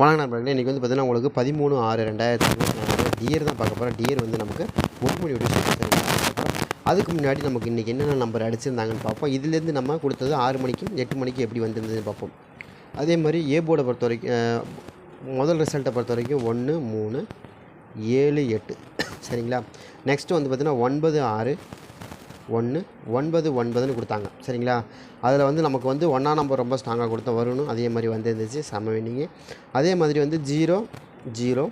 வணக்கம் நண்பர்களே இன்றைக்கி வந்து பார்த்தீங்கன்னா உங்களுக்கு பதிமூணு ஆறு ரெண்டாயிரத்தி இருபத்தி நாலு டியர் தான் பார்க்க போகிறோம் டியர் வந்து நமக்கு முகமொழியோட அதுக்கு முன்னாடி நமக்கு இன்றைக்கி என்னென்ன நம்பர் அடிச்சிருந்தாங்கன்னு பார்ப்போம். இதுலேருந்து நம்ம கொடுத்தது ஆறு மணிக்கும் எட்டு மணிக்கு எப்படி வந்திருந்ததுன்னு பார்ப்போம். அதே மாதிரி ஏ போர்டை பொறுத்த வரைக்கும் முதல் ரிசல்ட்டை பொறுத்த வரைக்கும் ஒன்று மூணு ஏழு எட்டு. சரிங்களா? நெக்ஸ்ட்டு வந்து பார்த்திங்கன்னா ஒன்பது ஆறு ஒன்று ஒன்பது ஒன்பதுன்னு கொடுத்தாங்க. சரிங்களா? அதில் வந்து நமக்கு வந்து ஒன்றா நம்பர் ரொம்ப ஸ்ட்ராங்காக கொடுத்த வரணும். அதே மாதிரி வந்துருந்துச்சு. செம வின்னிங்கு அதே மாதிரி வந்து ஜீரோ ஜீரோ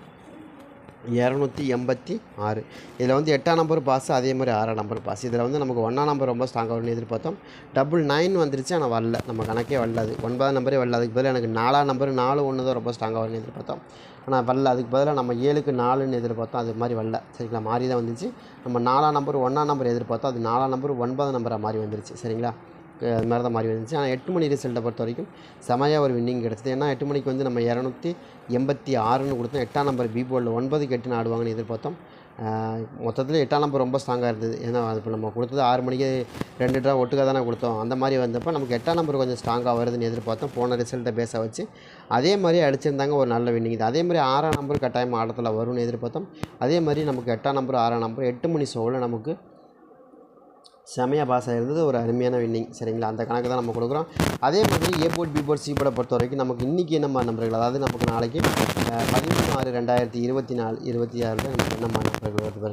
இரநூத்தி எண்பத்தி ஆறு. இதில் வந்து எட்டாம் நம்பர் பாஸ் அதே மாதிரி ஆறாம் நம்பர் பாஸ் இதில் வந்து நமக்கு ஒன்றாம் நம்பர் ரொம்ப ஸ்ட்ராங்காக வரும்னு எதிர்பார்த்தோம். டபுள் நைன் வந்துருச்சு ஆனால் வரல. நம்ம கணக்கே வரல அது. ஒன்பதாம் நம்பரே வரல. அதுக்கு பதிலாக எனக்கு நாலாம் நம்பர் நாலு ஒன்று தான் ரொம்ப ஸ்ட்ராங்காக வரும்னு எதிர்பார்த்தோம். ஆனால் வரல. அதுக்கு பதிலாக நம்ம ஏழுக்கு நாலுன்னு எதிர்பார்த்தோம். அது மாதிரி வரல. சரிங்களா? மாறி தான் வந்துச்சு. நம்ம நாலாம் நம்பர் ஒன்றாம் நம்பர் எதிர்பார்த்தோம். அது நாலாம் நம்பர் ஒன்பதாம் நம்பராக மாறி வந்துருச்சு. சரிங்களா? அது மாதிரி தான் மாறி வந்துச்சு. ஆனால் எட்டு மணி ரிசல்ட்டை பொறுத்த வரைக்கும் செமையாக ஒரு வின்னிங் கிடச்சிது. ஏன்னா எட்டு மணிக்கு வந்து நம்ம இரநூத்தி எண்பத்தி ஆறுன்னு கொடுத்தோம். எட்டாம் நம்பர் பி போர்டில் ஒன்பதுக்கு எட்டுன்னு ஆடுவாங்கன்னு எதிர்பார்த்தோம். மொத்தத்தில் எட்டாம் நம்பர் ரொம்ப ஸ்ட்ராங்காக இருந்தது. ஏன்னா அது இப்போ நம்ம கொடுத்தது ஆறு மணிக்கு ரெண்டு ட்ரா ஒட்டுக்காக தானே கொடுத்தோம். அந்த மாதிரி வந்தப்போ நமக்கு எட்டாம் நம்பர் கொஞ்சம் ஸ்ட்ராங்காக வருதுன்னு எதிர்பார்த்தோம். போன ரிசல்ட்டை பேச வச்சு. அதே மாதிரி அடிச்சிருந்தாங்க ஒரு நல்ல வின்னிங் இது அதே மாதிரி ஆறாம் நம்பர் கட்டாயம் ஆட்டத்தில் வரும்னு எதிர்பார்த்தோம். அதே மாதிரி நமக்கு எட்டாம் நம்பர் ஆறாம் நம்பர் எட்டு மணி ஷோவில் நமக்கு செமையாக பாஸ் ஆகிருந்தது ஒரு அருமையான வின்னிங் சரிங்களா? அந்த கணக்கு தான் நம்ம கொடுக்குறோம். அதே மாதிரி A board B board C போர்டை பொறுத்த வரைக்கும் நமக்கு இன்றைக்கி என்னம்மா நம்பர்கள் அதாவது நமக்கு நாளைக்கு பதிமூணு ஆறு ரெண்டாயிரத்தி இருபத்தி நாலு இருபத்தி ஆறில் நமக்கு என்னம்மா நம்பர்கள் வருது?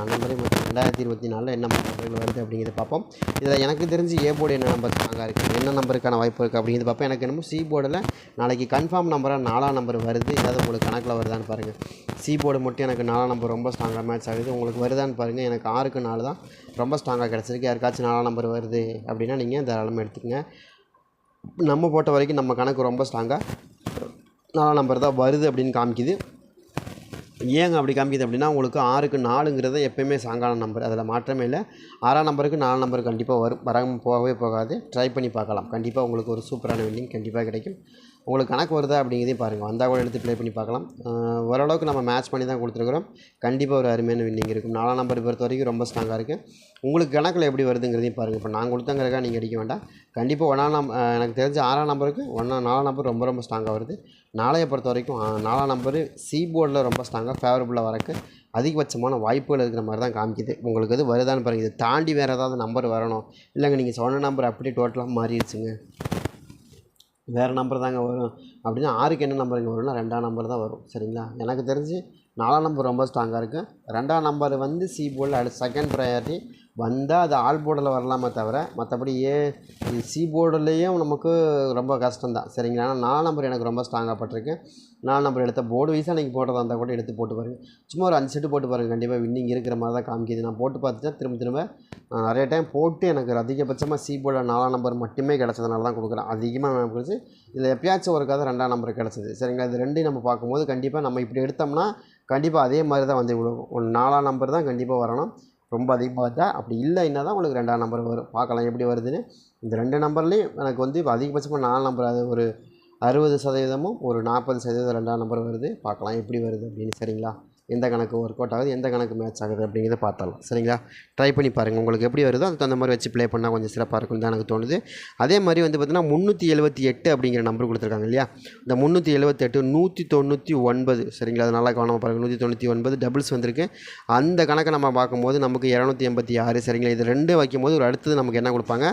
அந்த மாதிரி ரெண்டாயிரத்தி இருபத்தி நாலில் என்ன நம்பர்கள் வருது அப்படிங்கிறத பார்ப்போம். இதில் எனக்கு தெரிஞ்சு ஏ போர்டு என்ன நம்பர் ஸ்ட்ராங்காக இருக்குது என்ன நம்பருக்கான வாய்ப்பு இருக்குது அப்படிங்கிறது பார்ப்போம். எனக்கு என்னமோ சி போர்டில் நாளைக்கு கன்ஃபார்ம் நம்பராக நாலாம் நம்பர் வருது. ஏதாவது உங்களுக்கு கணக்கில் வருதான்னு பாருங்கள் சி போர்டு மட்டும் எனக்கு நாலாம் நம்பர் ரொம்ப ஸ்ட்ராங்காக மேட்ச் ஆகுது. உங்களுக்கு வருதான்னு பாருங்கள் எனக்கு ஆறுக்கு நாலு தான் ரொம்ப ஸ்ட்ராங்காக கிடச்சிருக்கு. யாருக்காச்சும் நாலாம் நம்பர் வருது அப்படின்னா நீங்கள் தாராளமாக எடுத்துக்கங்க. நம்ம போட்ட வரைக்கும் நம்ம கணக்கு ரொம்ப ஸ்ட்ராங்காக நாலாம் நம்பர் தான் வருது அப்படின்னு காமிக்குது. ஏங்க அப்படி காமிக்குது அப்படின்னா உங்களுக்கு ஆறுக்கு நாலுங்கிறது எப்பயுமே சாங்கான நம்பர். அதில் மாற்றமே இல்லை. ஆறாம் நம்பருக்கு நாலு நம்பர் கண்டிப்பாக வரும். வராமல் போகவே போகாது. ட்ரை பண்ணி பார்க்கலாம். கண்டிப்பாக உங்களுக்கு ஒரு சூப்பரான வின்னிங் கண்டிப்பாக கிடைக்கும். உங்களுக்கு கணக்கு வருதா அப்படிங்கிறதையும் பாருங்கள் வந்தால் கூட எடுத்து ப்ளே பண்ணி பார்க்கலாம். ஓரளவுக்கு நம்ம மேட்ச் பண்ணி தான் கொடுத்துருக்குறோம். கண்டிப்பாக ஒரு அருமையான வின்னிங் இருக்கும். நாலாம் நம்பர் பொறுத்த வரைக்கும் ரொம்ப ஸ்ட்ராங்காக இருக்குது உங்களுக்கு கணக்கில் எப்படி வருதுங்கிறதையும் பாருங்கள் இப்போ நான் கொடுத்தங்கிறக்கா நீங்கள் அடிக்க வேண்டாம். கண்டிப்பாக ஒன்றாம் நம் எனக்கு தெரிஞ்ச ஆறாம் நம்பருக்கு ஒன்றா நாலாம் நம்பர் ரொம்ப ரொம்ப ஸ்ட்ராங்காக வருது. நாளைய பொறுத்த வரைக்கும் நாலாம் நம்பரு சி போர்டில் ரொம்ப ஸ்ட்ராங்காக ஃபேவரபுளாக வரக்கு அதிகபட்சமான வாய்ப்புகள் இருக்கிற மாதிரி தான் காமிக்குது. உங்களுக்கு இது வருதான்னு பாருங்கள் இதை தாண்டி வேறு ஏதாவது நம்பர் வரணும். இல்லைங்க நீங்கள் சொன்ன நம்பர் அப்படியே டோட்டலாக மாறிடுச்சுங்க. வேறு நம்பர் தாங்க வரும். அப்படின்னா ஆறுக்கு என்ன நம்பர் இங்கே வரும்னா ரெண்டாம் நம்பர் தான் வரும். சரிங்களா? எனக்கு தெரிஞ்சு நாலாம் நம்பர் ரொம்ப ஸ்ட்ராங்காக இருக்குது ரெண்டாம் நம்பர் வந்து சி போர்டில் அடுத்து செகண்ட் ப்ரையாரிட்டி வந்தால் அது ஆல் போர்டில் வரலாமே தவிர மற்றபடி ஏ சி போர்டுலேயும் நமக்கு ரொம்ப கஷ்டம்தான். சரிங்களா? ஆனால் நாலு நம்பர் எனக்கு ரொம்ப ஸ்ட்ராங்காக பட்டிருக்கு. நாலு நம்பர் எடுத்த போர்டு வைஸாக நீங்கள் போட்டதாக இருந்தால் கூட எடுத்து போட்டு பாருங்கள் சும்மா ஒரு அஞ்சு செட்டு போட்டு பாருங்கள் கண்டிப்பாக வின்னிங் இருக்கிற மாதிரி தான் காமிக்குது. நான் போட்டு பார்த்துட்டு திரும்ப திரும்ப நிறைய டைம் போட்டு எனக்கு அதிகபட்சமாக சி போர்டில் நாலாம் நம்பர் மட்டுமே கிடச்சதுனால தான் கொடுக்குறேன். அதிகமாக நான் கொடுத்து இதில் எப்பயாச்சும் ஒரு கதை ரெண்டாம் நம்பர் கிடச்சிது. சரிங்களா? இது ரெண்டையும் நம்ம பார்க்கும்போது கண்டிப்பாக நம்ம இப்படி எடுத்தோம்னா கண்டிப்பாக அதே மாதிரி தான் வந்து விழுகும் ஒரு நாலாம் நம்பர் தான் கண்டிப்பாக வரணும். ரொம்ப அதிகமாக பார்த்தா அப்படி இல்லைன்னா தான் உங்களுக்கு ரெண்டாம் நம்பர் வரும். பார்க்கலாம் எப்படி வருதுன்னு. இந்த ரெண்டு நம்பர்லேயும் எனக்கு வந்து இப்போ அதிகபட்சமாக நாலு நம்பர் அது ஒரு அறுபது சதவீதமும் ஒரு நாற்பது சதவீதம் ரெண்டாம் நம்பர் வருது. பார்க்கலாம் எப்படி வருது அப்படின்னு. சரிங்களா? எந்த கணக்கு ஒர்க் அவுட் ஆகுது எந்த கணக்கு மேட்ச் ஆகுது அப்படிங்கிறத பார்த்தாலும் சரிங்களா? ட்ரை பண்ணி பாருங்கள் உங்களுக்கு எப்படி வருதோ அதுக்கு தகுந்த மாதிரி வச்சு ப்ளே பண்ணால் கொஞ்சம் சிறப்பாக இருக்கும்னு தான் எனக்கு தோணுது. அதே மாதிரி வந்து பார்த்திங்கன்னா முந்நூற்றி எழுபத்தி எட்டு அப்படிங்கிற நம்பர் கொடுத்துருக்காங்க இல்லையா? இந்த முந்நூற்றி எழுபத்தெட்டு நூற்றி தொண்ணூற்றி ஒன்பது சரிங்களா? அது நல்லா கவனமாக பாருங்கள் நூற்றி தொண்ணூற்றி ஒன்பது டபுள்ஸ் வந்திருக்கு. அந்த கணக்கை நம்ம பார்க்கும்போது நமக்கு இரநூத்தி எண்பத்தி ஆறு சரிங்களா? இது ரெண்டு வைக்கும்போது ஒரு அடுத்தது நமக்கு என்ன கொடுப்பாங்க?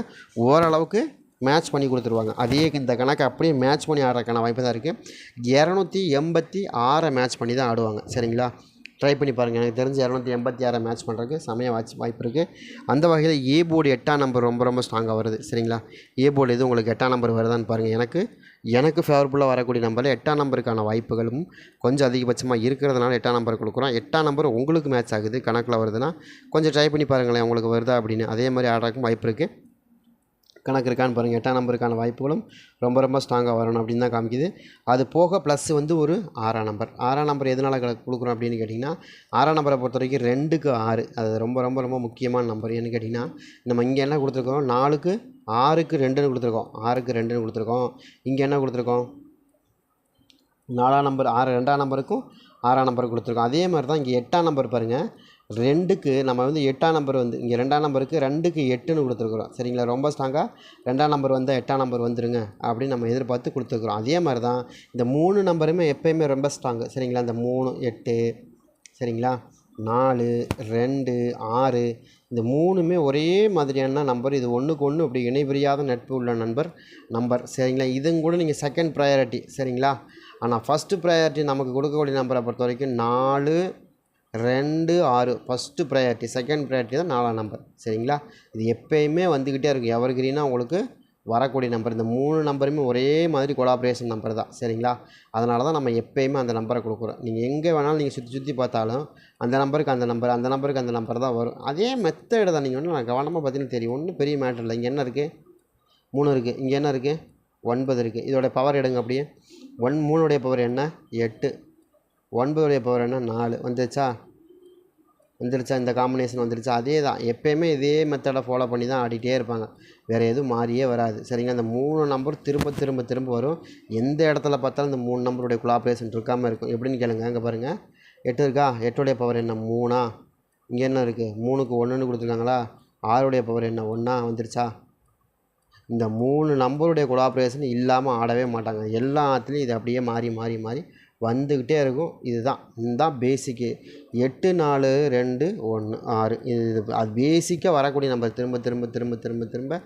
ஓரளவுக்கு மேட்ச் பண்ணி கொடுத்துருவாங்க. அதே இந்த கணக்கு அப்படியே மேட்ச் பண்ணி ஆடுறதுக்கான வாய்ப்பு தான் இருக்குது இரநூத்தி எண்பத்தி ஆறை மேட்ச் பண்ணி தான் ஆடுவாங்க. சரிங்களா? ட்ரை பண்ணி பாருங்கள் எனக்கு தெரிஞ்சு இரநூத்தி எண்பத்தி ஆறை மேட்ச் பண்ணுறதுக்கு செமையாக வாட்ச் வாய்ப்பு இருக்குது அந்த வகையில் ஏ போர்டு எட்டாம் நம்பர் ரொம்ப ரொம்ப ஸ்ட்ராங்காக வருது. சரிங்களா? ஏ போர்டு எது உங்களுக்கு எட்டாம் நம்பர் வருதான்னு பாருங்கள் எனக்கு எனக்கு ஃபேவரபுளாக வரக்கூடிய நம்பரில் எட்டாம் நம்பருக்கான வாய்ப்புகளும் கொஞ்சம் அதிகபட்சமாக இருக்கிறதுனால எட்டாம் நம்பர் கொடுக்குறோம். எட்டாம் நம்பர் உங்களுக்கு மேட்ச் ஆகுது. கணக்கில் வருதுன்னா கொஞ்சம் ட்ரை பண்ணி பாருங்களேன். உங்களுக்கு வருதா அப்படின்னு. அதே மாதிரி ஆடுறதுக்கும் வாய்ப்பு இருக்குது கணக்கு இருக்கான்னு பாருங்கள் எட்டாம் நம்பருக்கான வாய்ப்புகளும் ரொம்ப ரொம்ப ஸ்ட்ராங்காக வரணும் அப்படின்னு தான் காமிக்குது. அது போக ப்ளஸ் வந்து ஒரு ஆறாம் நம்பர் ஆறாம் நம்பர் எதனால் கொடுக்குறோம் அப்படின்னு கேட்டிங்கன்னா ஆறாம் நம்பரை பொறுத்த வரைக்கும் ரெண்டுக்கு ஆறு. அது ரொம்ப ரொம்ப ரொம்ப முக்கியமான நம்பர் ஏன்னு கேட்டிங்கன்னா நம்ம இங்கே என்ன கொடுத்துருக்கோம்? நாலுக்கு ஆறுக்கு ரெண்டுன்னு கொடுத்துருக்கோம். ஆறுக்கு ரெண்டுன்னு கொடுத்துருக்கோம். இங்கே என்ன கொடுத்துருக்கோம்? நாலாம் நம்பர் ஆறு ரெண்டாம் நம்பருக்கும் ஆறாம் நம்பர் கொடுத்துருக்கோம். அதே மாதிரி தான் இங்கே எட்டாம் நம்பர் பாருங்கள் ரெண்டுக்கு நம்ம வந்து எட்டாம் நம்பர் வந்து இங்கே ரெண்டாம் நம்பருக்கு ரெண்டுக்கு எட்டுன்னு கொடுத்துருக்குறோம். சரிங்களா? ரொம்ப ஸ்ட்ராங்காக ரெண்டாம் நம்பர் வந்தால் எட்டாம் நம்பர் வந்துருங்க அப்படின்னு நம்ம எதிர்பார்த்து கொடுத்துருக்குறோம். அதே மாதிரி தான் இந்த மூணு நம்பருமே எப்போயுமே ரொம்ப ஸ்ட்ராங்கு சரிங்களா? இந்த மூணு எட்டு சரிங்களா? நாலு ரெண்டு ஆறு இந்த மூணுமே ஒரே மாதிரியான நம்பர் இது ஒன்றுக்கு ஒன்று இப்படி இணைபிரியாத நட்பு உள்ள நண்பர் நம்பர் சரிங்களா? இதுங்க கூட நீங்கள் செகண்ட் ப்ரையாரிட்டி சரிங்களா? ஆனால் ஃபஸ்ட்டு ப்ரையாரிட்டி நமக்கு கொடுக்கக்கூடிய நம்பரை பொறுத்த வரைக்கும் நாலு ரெண்டு ஆறு. ஃபஸ்ட்டு ப்ரையாரிட்டி செகண்ட் ப்ரையாரிட்டி தான் நாலாம் நம்பர் சரிங்களா? இது எப்பயுமே வந்துக்கிட்டே இருக்கும். எவர் கிரீனாக உங்களுக்கு வரக்கூடிய நம்பர் இந்த மூணு நம்பருமே ஒரே மாதிரி கொலாபரேஷன் நம்பர் தான். சரிங்களா? அதனால தான் நம்ம எப்பயுமே அந்த நம்பரை கொடுக்குறோம். நீங்கள் எங்கே வேணாலும் நீங்கள் சுற்றி சுற்றி பார்த்தாலும் அந்த நம்பருக்கு அந்த நம்பர் அந்த நம்பருக்கு அந்த நம்பர் தான் வரும். அதே மெத்தடு தான். நீங்கள் ஒன்று நான் கவனமாக பார்த்தீங்கன்னா தெரியும். ஒன்றும் பெரிய மேட்டர் இல்லை. இங்கே என்ன இருக்குது மூணு இருக்குது இங்கே என்ன இருக்குது ஒன்பது இருக்குது இதோட பவர் எடுங்க அப்படியே. ஒன் மூணுடைய பவர் என்ன? எட்டு. ஒன்பதுடைய பவர் என்ன? நாலு. வந்துருச்சா? வந்துருச்சா? இந்த காம்பினேஷன் வந்துருச்சா? அதே தான் எப்போயுமே இதே மெத்தடை ஃபாலோ பண்ணி தான் ஆடிட்டே இருப்பாங்க. வேறு எதுவும் மாறியே வராது. சரிங்க அந்த மூணு நம்பர் திரும்ப திரும்ப திரும்ப வரும். எந்த இடத்துல பார்த்தாலும் இந்த மூணு நம்பருடைய குலாபரேஷன் இருக்காமல் இருக்கும் எப்படின்னு கேளுங்க. அங்கே பாருங்கள் எட்டு இருக்கா? எட்டுடைய பவர் என்ன? மூணா? இங்கே என்ன இருக்குது மூணுக்கு ஒன்றுன்னு கொடுத்துருக்காங்களா? ஆறுடைய பவர் என்ன? ஒன்றா வந்துருச்சா? இந்த மூணு நம்பருடைய கொலாபரேஷன் இல்லாமல் ஆடவே மாட்டாங்க. எல்லாத்துலேயும் இது அப்படியே மாறி மாறி மாறி வந்துக்கிட்டே இருக்கும். இதுதான். இதுதான் பேசிக்கு எட்டு நாலு ரெண்டு ஒன்று ஆறு. இது அது பேசிக்காக வரக்கூடிய நம்பர் திரும்ப திரும்ப திரும்ப திரும்ப திரும்ப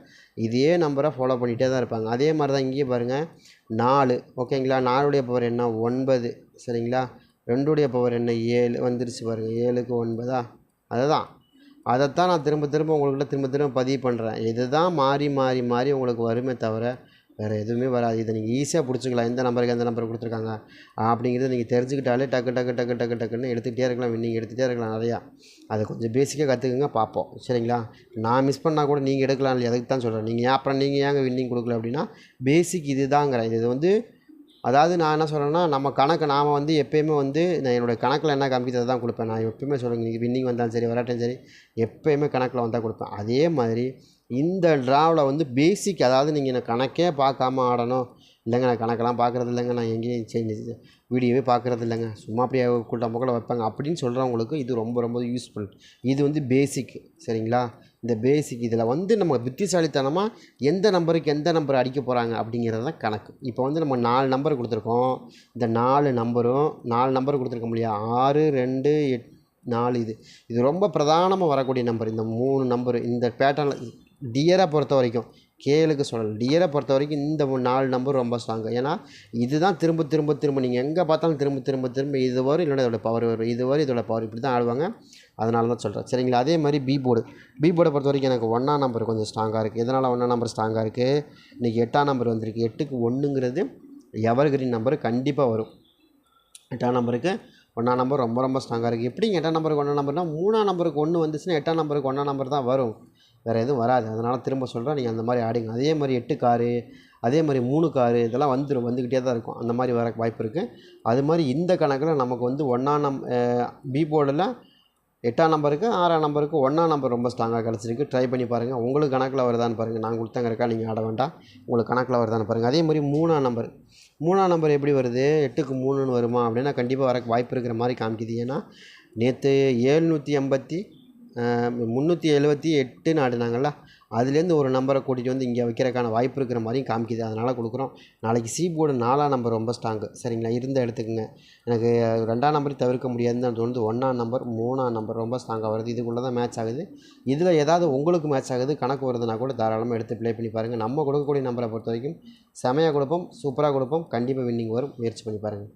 இதே நம்பரை ஃபாலோ பண்ணிகிட்டே தான் இருப்பாங்க. அதே மாதிரி தான் இங்கேயே பாருங்கள் நாலு ஓகேங்களா நாலுடைய பவர் என்ன? ஒன்பது. சரிங்களா? ரெண்டுடைய பவர் என்ன? ஏழு. வந்துருச்சு பாருங்கள் ஏழுக்கு ஒன்பதா? அதுதான். அதைத்தான் நான் திரும்ப திரும்ப உங்கள்கிட்ட திரும்ப திரும்ப பதிவு பண்ணுறேன் இதுதான் மாறி மாறி மாறி உங்களுக்கு வருமே தவிர வேறு எதுவுமே வராது. இதை நீங்கள் ஈஸியாக பிடிச்சிக்கலாம். எந்த நம்பருக்கு எந்த நம்பர் கொடுத்துருக்காங்க. அப்படிங்கிறத நீங்கள் தெரிஞ்சுக்கிட்டாலே டக்கு டக்கு டக்கு டக்கு டக்குன்னு எடுத்துக்கிட்டே இருக்கலாம். வின்னிங் எடுத்துகிட்டே இருக்கலாம் நிறையா. அதை கொஞ்சம் பேசிக்காக கற்றுக்குங்க பார்ப்போம். சரிங்களா? நான் மிஸ் பண்ணால் கூட நீங்கள் எடுக்கலாம் இல்லை அதுக்கு தான் சொல்கிறேன் நீங்கள் அப்புறம் நீங்கள் ஏங்க வின்னிங் கொடுக்கல அப்படின்னா பேசிக் இது தாங்கிறேன் இது வந்து அதாவது நான் என்ன சொல்கிறேன்னா நம்ம கணக்கு நாம் வந்து எப்போயுமே வந்து நான் என்னோடய கணக்கில் என்ன காமிக்கிறதை தான் கொடுப்பேன். நான் எப்பயுமே சொல்கிறேன் நீங்கள் வின்னிங் வந்தாலும் சரி வராட்டும் சரி எப்போயுமே கணக்கில் வந்தால் கொடுப்பேன். அதே மாதிரி இந்த ட்ராவில் வந்து பேசிக் அதாவது நீங்கள் நான் கணக்கே பார்க்காம ஆடணும். இல்லைங்க நான் கணக்கெல்லாம் பார்க்குறது இல்லைங்க. நான் எங்கேயும் செஞ்சு வீடியோவே பார்க்குறது இல்லைங்க. சும்மா அப்படியே கூட்டம் போக்கில் வைப்பாங்க. அப்படின்னு சொல்கிறவங்களுக்கு இது ரொம்ப ரொம்ப யூஸ்ஃபுல் இது வந்து பேசிக் சரிங்களா? இந்த பேசிக் இதில் வந்து நம்ம புத்திசாலித்தனமாக எந்த நம்பருக்கு எந்த நம்பர் அடிக்க போகிறாங்க அப்படிங்கிறது தான் கணக்கு. இப்போ வந்து நம்ம நாலு நம்பர் கொடுத்துருக்கோம். இந்த நாலு நம்பரும் நாலு நம்பர் கொடுத்துருக்கோம் இல்லையா ஆறு ரெண்டு எட் நாலு இது. இது ரொம்ப பிரதானமாக வரக்கூடிய நம்பர் இந்த மூணு நம்பர் இந்த பேட்டர்னில் டியரை பொறுத்த வரைக்கும் கேளுக்கு சொல்லலை. டியரை பொறுத்த வரைக்கும் இந்த நாலு நம்பர் ரொம்ப ஸ்ட்ராங்கு ஏன்னா இதுதான் திரும்ப திரும்ப திரும்ப. நீங்கள் எங்கே பார்த்தாலும் திரும்ப திரும்ப திரும்ப இது வரும். இல்லைன்னா இதோட பவர் வரும். இது வரும் இதோட பவர் இப்படி தான் ஆடுவாங்க. அதனால தான் சொல்கிறேன் சரிங்களா? அதே மாதிரி பி போர்டு பி போர்டை பொறுத்த வரைக்கும் எனக்கு ஒன்றாம் நம்பர் கொஞ்சம் ஸ்ட்ராங்காக இருக்குது எதனால் ஒன்றாம் நம்பர் ஸ்ட்ராங்காக இருக்குது இன்றைக்கி எட்டாம் நம்பர் வந்திருக்கு. எட்டுக்கு ஒன்றுங்கிறது எவர் கிரீன் நம்பர் கண்டிப்பாக வரும். எட்டாம் நம்பருக்கு ஒன்றாம் நம்பர் ரொம்ப ரொம்ப ஸ்ட்ராங்காக இருக்குது எப்படிங்க எட்டாம் நம்பருக்கு ஒன்றாம் நம்பர்னால் மூணாம் நம்பருக்கு ஒன்று வந்துச்சுன்னா எட்டாம் நம்பருக்கு ஒன்றாம் நம்பர் தான் வரும். வேறு எதுவும் வராது. அதனால் திரும்ப சொல்கிறேன் நீங்கள் அந்த மாதிரி ஆடிங்க. அதே மாதிரி எட்டு காரு அதே மாதிரி மூணு காரு இதெல்லாம் வந்துடும் வந்துக்கிட்டே தான் இருக்கும். அந்த மாதிரி வர வாய்ப்பு இருக்குது அது மாதிரி இந்த கணக்கில் நமக்கு வந்து ஒன்றாம் நம் பி போர்டில் எட்டாம் நம்பருக்கு ஆறாம் நம்பருக்கு ஒன்றாம் நம்பர் ரொம்ப ஸ்ட்ராங்காக கிடச்சிருக்கு. ட்ரை பண்ணி பாருங்கள் உங்களுக்கு கணக்கில் வருதான்னு பாருங்கள் நான் கொடுத்தங்க இருக்கா நீங்கள் ஆட வேண்டாம். உங்களுக்கு கணக்கில் வருதான்னு பாருங்கள் அதே மாதிரி மூணாம் நம்பர் மூணாம் நம்பர் எப்படி வருது? எட்டுக்கு மூணுன்னு வருமா? அப்படின்னா கண்டிப்பாக வர வாய்ப்பு இருக்கிற மாதிரி காமிக்குது. ஏன்னா நேற்று ஏழ்நூற்றி எண்பத்தி முந்நூற்றி எழுபத்தி எட்டுன்னு ஆடினாங்கள்ல அதுலேருந்து ஒரு நம்பரை கூட்டிகிட்டு வந்து இங்கே வைக்கிறதுக்கான வாய்ப்பு இருக்கிற மாதிரியும் காமிக்குது. அதனால் கொடுக்குறோம். நாளைக்கு சி போர்டு நாலாம் நம்பர் ரொம்ப ஸ்ட்ராங்கு சரிங்களா? இருந்த எடுத்துக்கங்க. எனக்கு ரெண்டாம் நம்பரையும் தவிர்க்க முடியாதுன்னு தோணுது. ஒன்றாம் நம்பர் மூணாம் நம்பர் ரொம்ப ஸ்ட்ராங்காக வருது. இதுக்குள்ளே தான் மேட்ச் ஆகுது. இதில் ஏதாவது உங்களுக்கு மேட்ச் ஆகுது கணக்கு வருதுன்னா கூட தாராளமாக எடுத்து ப்ளே பண்ணி பாருங்கள் நம்ம கொடுக்கக்கூடிய நம்பரை பொறுத்த வரைக்கும் செமையாக கொடுப்போம் சூப்பராக கொடுப்போம். கண்டிப்பாக வின்னிங் வரும். முயற்சி பண்ணி பாருங்கள்